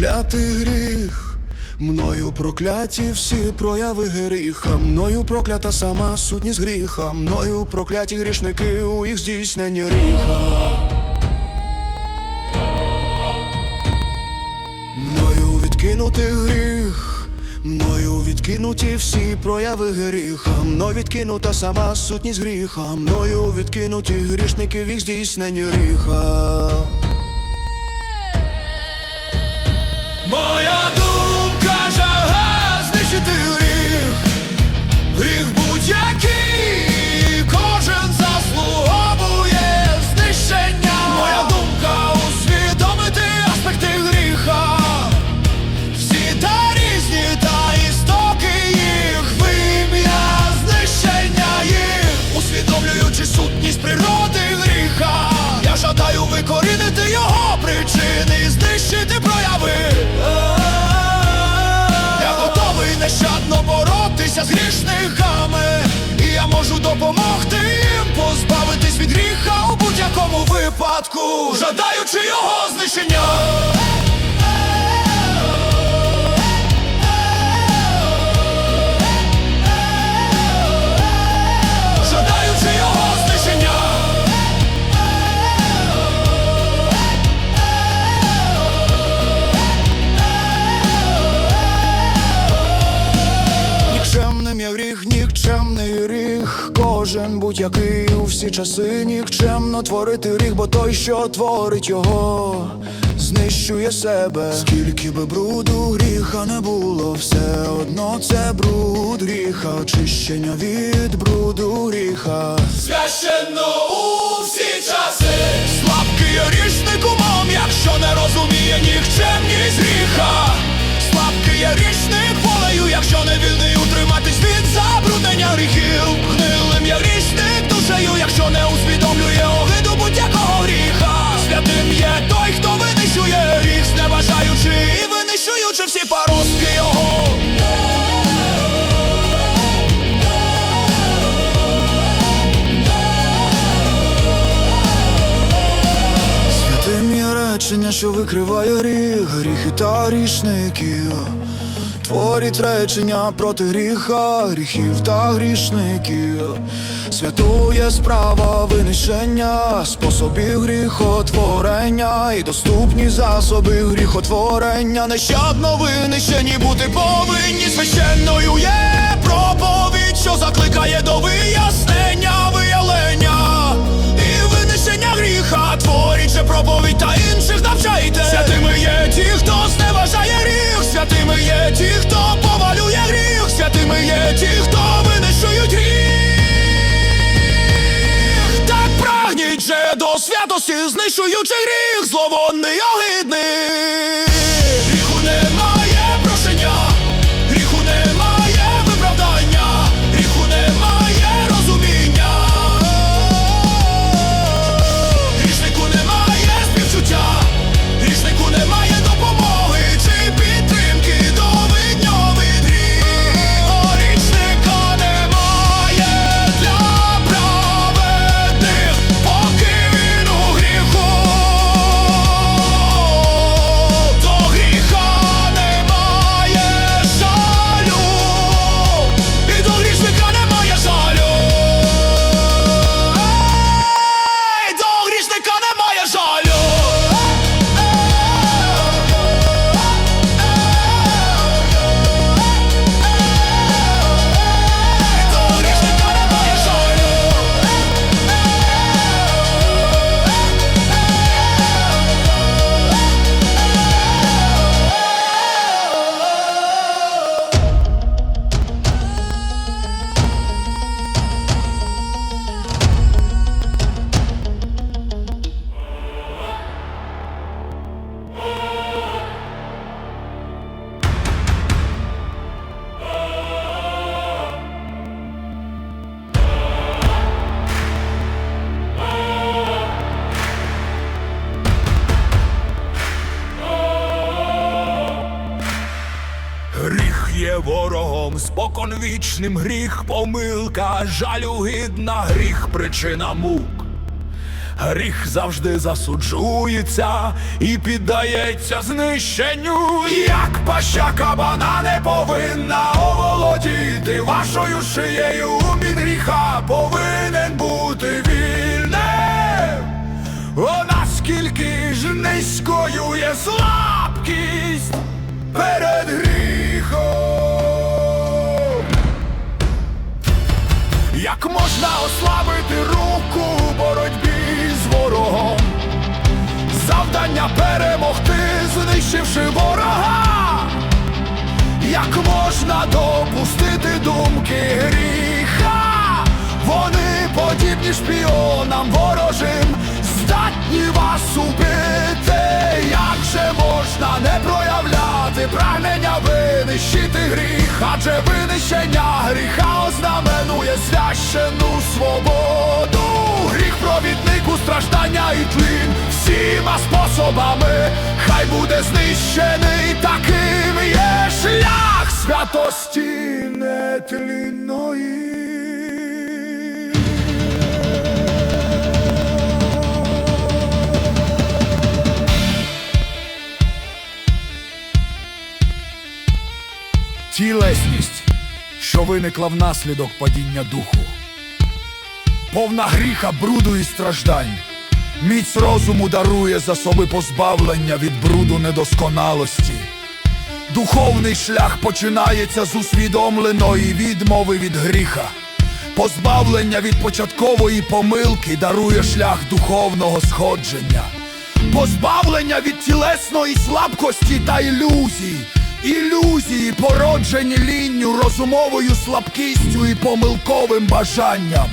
проклятий гріх, мною прокляті всі прояви гріха, мною проклята сама сутність гріха, мною прокляті грішники у їх здійсненні гріха. Мною відкинути гріх, мною відкинуті всі прояви гріха, мною відкинута сама сутність гріха, мною відкинуті грішники в їх здійсненні гріха. Moja випадку, жадаючи його знищення. Жадаючи його знищення. Нікчемним я гріх, нікчемний гріх Кожен будь-який всі часи нікчемно творити гріх, бо той, що творить його, знищує себе. Скільки би бруду гріха не було, все одно це бруд гріха, очищення від бруду гріха. Священно у всі часи Слабкий є грішник умом, якщо не розуміє нікчемність є речення, що викриває гріх, гріхи та грішників. Творить речення проти гріха, гріхів та грішників. Святує справа винищення, способів гріхотворення і доступні засоби гріхотворення. Нещадно винищені бути повинні священною є проповідь, що закликає до вияснення, до святості, знищуючи гріх, зловонний огидний. Гріху немає споконвічним гріх, помилка, жалюгідна гріх, причина мук. Гріх завжди засуджується і піддається знищенню, як паща кабана не повинна оволодіти вашою шиєю. Від гріха повинен бути вільним. О, наскільки ж низькою є слабкість перед гріхом. Можна ослабити руку у боротьбі з ворогом? Завдання перемогти, знищивши ворога. Як можна допустити думки гріха? Вони подібні шпіонам ворожим, здатні вас убити. Як же можна не проявляти прагнення винищити гріх? Адже винищення гріха ознаменує священну свободу. Гріх провідник у страждання і тлін всіма способами. Хай буде знищений таким є шлях святості нетлінної. Тілесність, що виникла внаслідок падіння духу, повна гріха, бруду і страждань. Міць розуму дарує засоби позбавлення від бруду недосконалості. Духовний шлях починається з усвідомленої відмови від гріха. Позбавлення від початкової помилки дарує шлях духовного сходження. Позбавлення від тілесної слабкості та ілюзій. Ілюзії, породжені лінню, розумовою слабкістю і помилковим бажанням.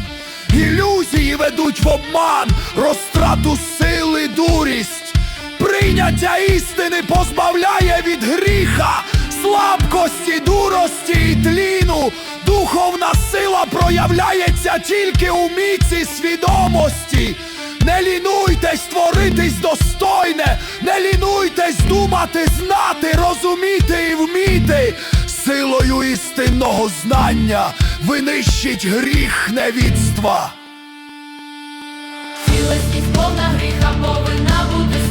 Ілюзії ведуть в обман, розтрату сили, дурість. Прийняття істини позбавляє від гріха, слабкості, дурості і тліну. Духовна сила проявляється тільки у міці свідомості. Не лінуйтесь творитись достойне, не лінуйтесь думати, знати, розуміти і вміти. Силою істинного знання винищить гріх невідства. Цілесність повна гріха повинна бути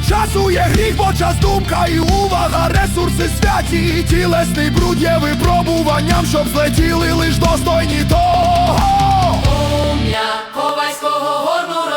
часу є гріх, бо час думка і увага, ресурси святі, і тілесний бруд є випробуванням, щоб злетіли лиш достойні того. Ум'я Ковальського горну